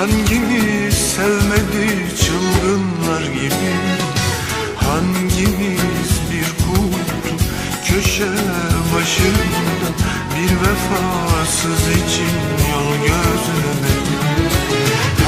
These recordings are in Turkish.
Hangimiz sevmedi çılgınlar gibi? Hangimiz bir kutu köşe başında Bir vefasız için yol gözlemedi?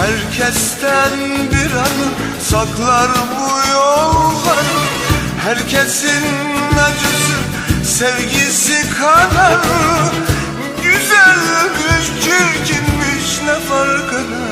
Herkesten bir anı saklar bu yollar Herkesin acısı sevgisi kadar Güzelmiş çirkinmiş ne fark eder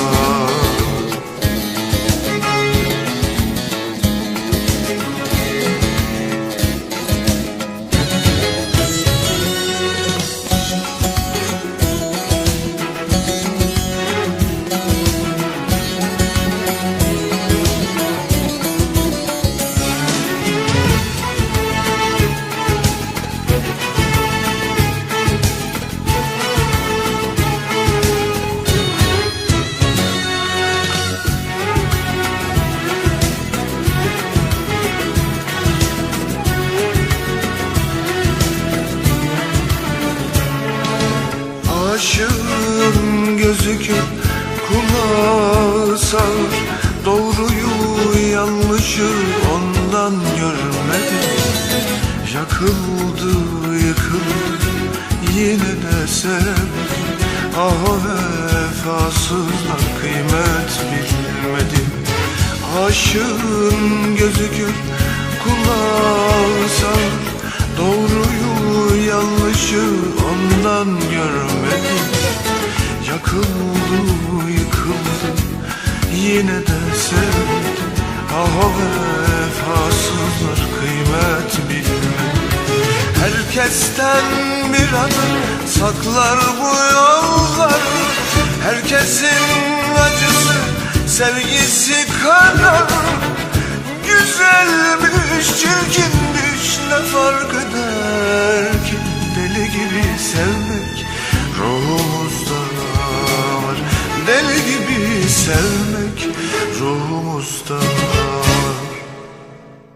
Aşığın gözükür kulağı sağır. Doğruyu yanlışı ondan görmedi Yakıldı yıkıldı yine de sevmedi Ah o vefasızlar kıymet bilmedi Aşığın gözükür kulağı sağır yine de sevdi Ah o vefasızlar kıymet bilmedi Herkesten bir adım saklar bu yollar. Herkesin acısı sevgisi kadar Güzelmiş çirkinmiş ne fark eder ki? Deli gibi sevmek ruhumuzda var. Deli gibi sevmek ruhumuzda.